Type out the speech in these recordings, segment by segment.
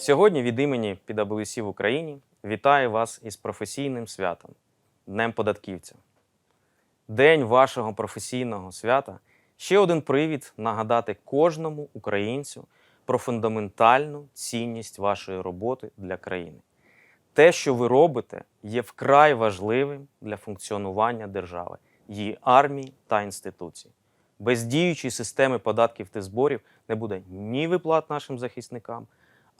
Сьогодні від імені PwC в Україні вітаю вас із професійним святом Днем податківця. День вашого професійного свята ще один привід нагадати кожному українцю про фундаментальну цінність вашої роботи для країни. Те, що ви робите, є вкрай важливим для функціонування держави, її армії та інституцій. Без діючої системи податків та зборів не буде ні виплат нашим захисникам,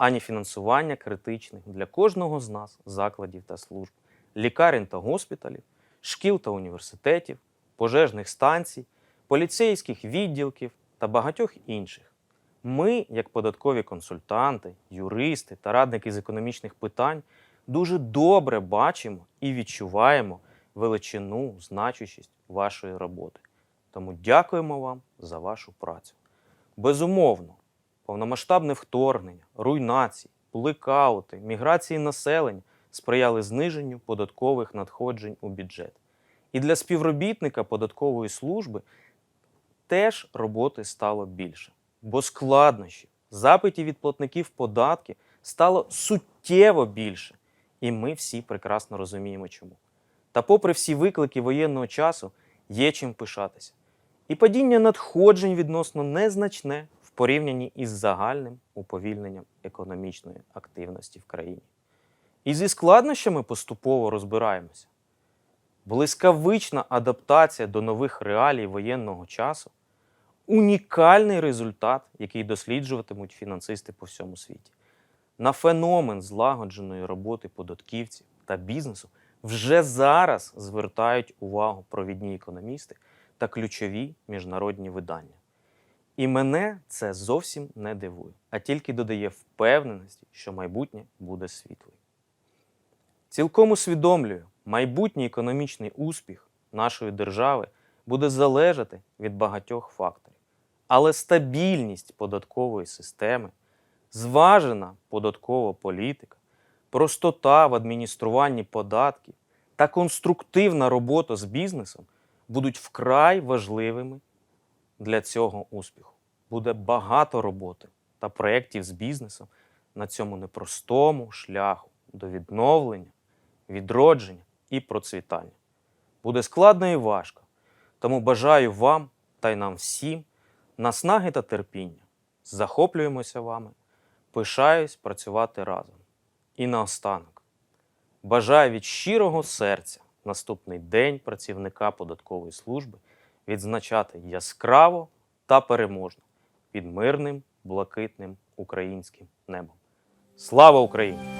ані фінансування критичних для кожного з нас закладів та служб, лікарень та госпіталів, шкіл та університетів, пожежних станцій, поліцейських відділків та багатьох інших. Ми, як податкові консультанти, юристи та радники з економічних питань, дуже добре бачимо і відчуваємо величину, значущість вашої роботи. Тому дякуємо вам за вашу працю. Безумовно, повномасштабне вторгнення, руйнації, блекаути, міграції населення сприяли зниженню податкових надходжень у бюджет. І для співробітника податкової служби теж роботи стало більше, бо складнощів, запитів від платників податків стало суттєво більше. І ми всі прекрасно розуміємо, чому. Та попри всі виклики воєнного часу, є чим пишатися. І падіння надходжень відносно незначне порівнянні із загальним уповільненням економічної активності в країні. І зі складнощами поступово розбираємося. Блискавична адаптація до нових реалій воєнного часу унікальний результат, який досліджуватимуть фінансисти по всьому світі. На феномен злагодженої роботи податківців та бізнесу вже зараз звертають увагу провідні економісти та ключові міжнародні видання. І мене це зовсім не дивує, а тільки додає впевненості, що майбутнє буде світлим. Цілком усвідомлюю, майбутній економічний успіх нашої держави буде залежати від багатьох факторів. Але стабільність податкової системи, зважена податкова політика, простота в адмініструванні податків та конструктивна робота з бізнесом будуть вкрай важливими для цього успіху. Буде багато роботи та проєктів з бізнесом на цьому непростому шляху до відновлення, відродження і процвітання. Буде складно і важко. Тому бажаю вам та й нам всім наснаги та терпіння. Захоплюємося вами, пишаюсь працювати разом. І наостанок бажаю від щирого серця наступний день працівника податкової служби відзначати яскраво та переможно під мирним блакитним українським небом. Слава Україні!